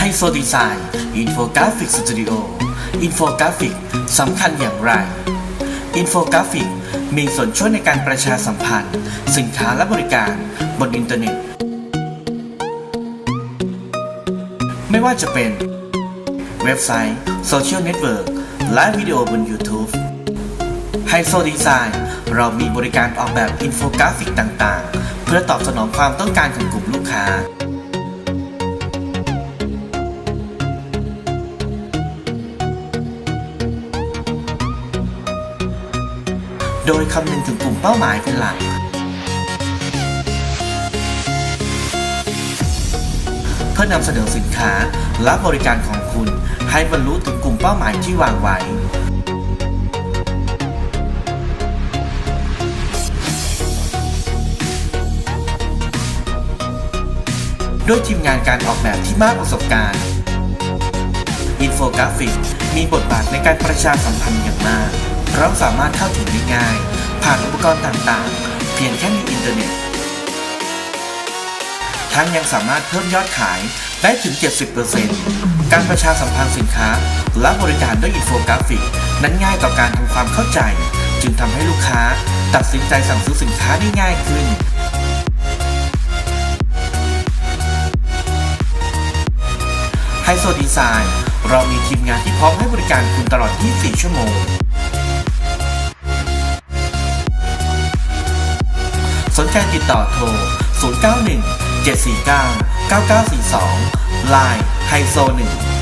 ไฮโซดีไซน์อินโฟกราฟิกสตูดิโออินโฟกราฟิกสำคัญอย่างไร อินโฟกราฟิกมีส่วนช่วยในการประชาสัมพันธ์ สินค้าและบริการบนอินเทอร์เน็ต ไม่ว่าจะเป็น เว็บไซต์ โซเชียลเน็ตเวิร์กและวิดีโอบน YouTube ไฮโซดีไซน์เรามีบริการออกแบบอินโฟกราฟิกต่างๆ เพื่อตอบสนองความต้องการของกลุ่มลูกค้า โดยคำนึงถึงกลุ่มเป้าหมายเป็นหลัก เพื่อนำเสนอสินค้าและบริการของคุณ ให้บรรลุถึงกลุ่มเป้าหมายที่วางไว้ด้วยทีมงานการออกแบบที่มากประสบการณ์อินโฟกราฟิก มีบทบาทในการประชาสัมพันธ์อย่างมาก เราสามารถเข้าถึงได้ง่าย ผ่านอุปกรณ์ต่างๆ เพียงแค่มีอินเทอร์เน็ต ทั้งยังสามารถเพิ่มยอดขายได้ถึง 70%การประชาสัมพันธ์สินค้า และบริการด้วยอินโฟกราฟิก นั้นง่ายต่อการทำความเข้าใจ จึงทำให้ลูกค้าตัดสินใจสั่งซื้อสินค้าได้ง่ายขึ้นไฮโซดีไซน์เรามีทีมงานที่พร้อมให้บริการคุณตลอด 24 ชั่วโมง สนใจติดต่อโทร 091 749 9942 Line ไฮโซ1